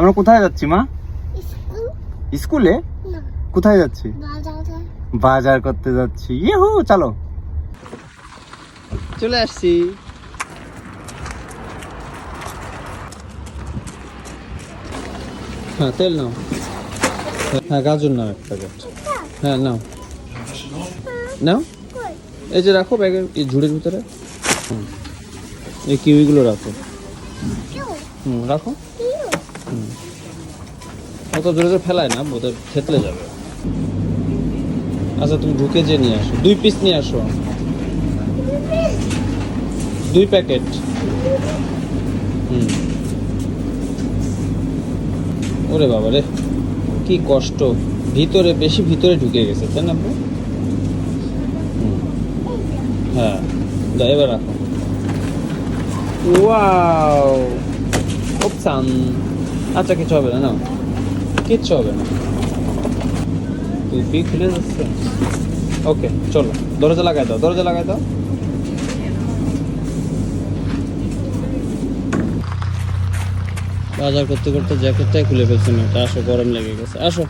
আমরা কোথায় যাচ্ছি মা? স্কুলে। কোথায় যাচ্ছি? বাজার করতে যাচ্ছি। ইহু চলো। চলে আসছি। হ্যাঁ তেল নাও। হ্যাঁ গাজর নাও এক প্যাকেট। হ্যাঁ নাও। নাও? এই যে রাখো ব্যাগের এই ঝুড়ির ভিতরে। এই কিউইগুলো রাখো। হুম রাখো। অত জোরে জোরে ফেলায় না ওদের থেতলে যাবে। আচ্ছা তুমি ঢুকে যে নিয়ে আসো। দুই পিস নিয়ে আসো। দুই প্যাকেট হুম। ওরে বাবা রে, কি কষ্ট। ভিতরে, বেশি ভিতরে ঢুকে গেছে, তাই না? হ্যাঁ দাও এবার রাখো। ওয়াও ওপসান আচ্ছা কিছু হবে না না কিচ্ছু হবে না। টুপি খুলে যাচ্ছে ওকে চলো, দরজা লাগাই দাও, দরজা লাগাই দাও। বাজার করতে করতে জ্যাকেটটাই খুলে ফেলছি না আসো, গরম লেগে গেছে। আসো।